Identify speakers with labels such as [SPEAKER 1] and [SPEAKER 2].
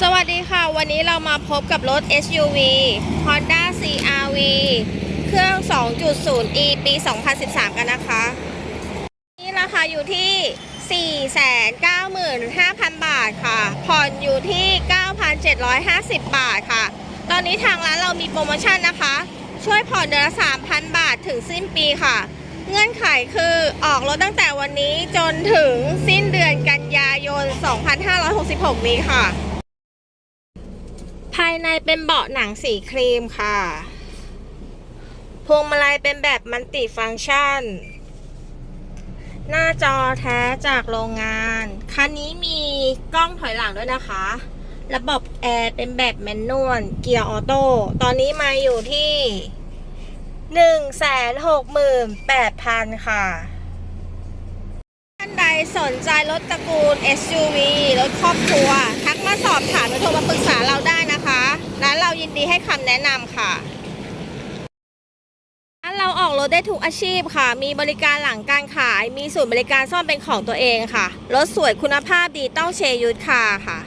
[SPEAKER 1] สวัสดีค่ะ วันนี้เรามาพบกับรถ SUV Honda CRV เครื่อง 2.0e ปี 2013 กันนะคะ นี่ราคาอยู่ที่ 495,000 บาทค่ะ ผ่อนอยู่ที่ 9,750 บาทค่ะ ตอนนี้ทางร้านเรามีโปรโมชั่นนะคะ ช่วยผ่อนเดือนละ 3,000 บาทถึงสิ้นปีค่ะ เงื่อนไขคือออกรถตั้งแต่วันนี้จนถึงสิ้นเดือนกันยายน 2566 นี้ค่ะายในเป็นเบาะหนังสีครีมค่ะ พวงมาลัยเป็นแบบมันติฟังก์ชัน หน้าจอแท้จากโรงงาน คันนี้มีกล้องถอยหลังด้วยนะคะ ระบบแอร์เป็นแบบแมนนวล เกียร์ออโต้ ตอนนี้มาอยู่ที่ 168,000 ค่ะท่านใดสนใจรถตระกูล SUV รถครอบครัว ทักมาสอบถามหรือโทรมาปรึกษาเราได้ ให้คำแนะนำค่ะเราออกรถได้ทุกอาชีพค่ะ มีบริการหลังการขาย มีศูนย์บริการซ่อมเป็นของตัวเองค่ะ รถสวยคุณภาพดีต้องเชยุทธค่ะค่ะ